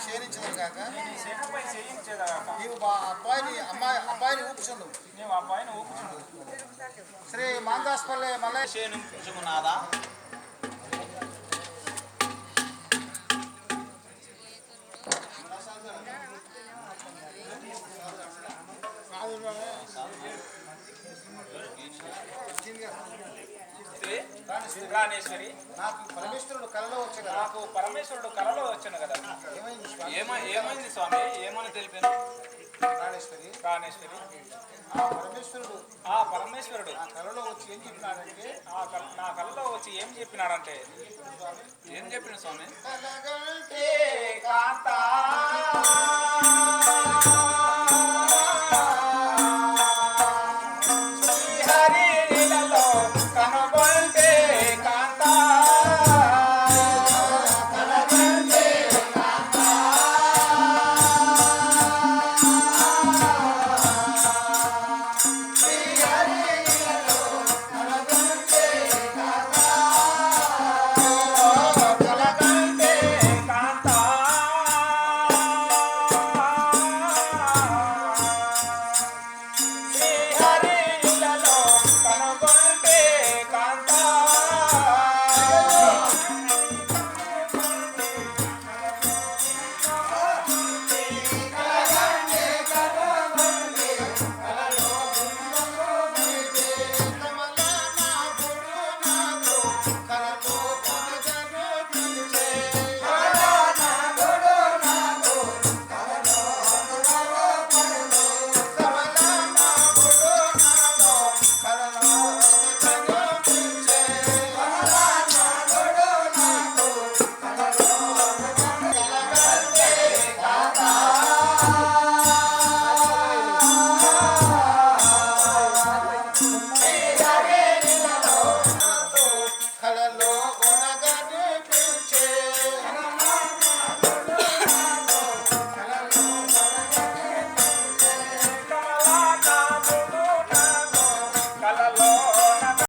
సేనపై క్షీణించదు కాక నీవు మా అబ్బాయిని అమ్మాయి అబ్బాయిని ఊపుచుండు. నీవు పైన ఊపుచుండు. శ్రీ మాందాస్పల్లె మల్లయ్య చేను నాదా రాణేశ్వరి. నాకు పరమేశ్వరుడు కలలో వచ్చాడు. నాకు పరమేశ్వరుడు కలలో వచ్చాను కదా. ఏమైంది స్వామి? ఏమని తెలిపాను ప్రాణేశ్వరి. రాణేశ్వరి ఆ పరమేశ్వరుడు. ఆ పరమేశ్వరుడు. నా కలలో వచ్చి ఏం చెప్పినాడంటే? ఆ నా కళ్ళలో వచ్చి ఏం చెప్పినాడంటే? ఏం చెప్పిన స్వామి? కలగంటే కాంతా. శ్రీహరి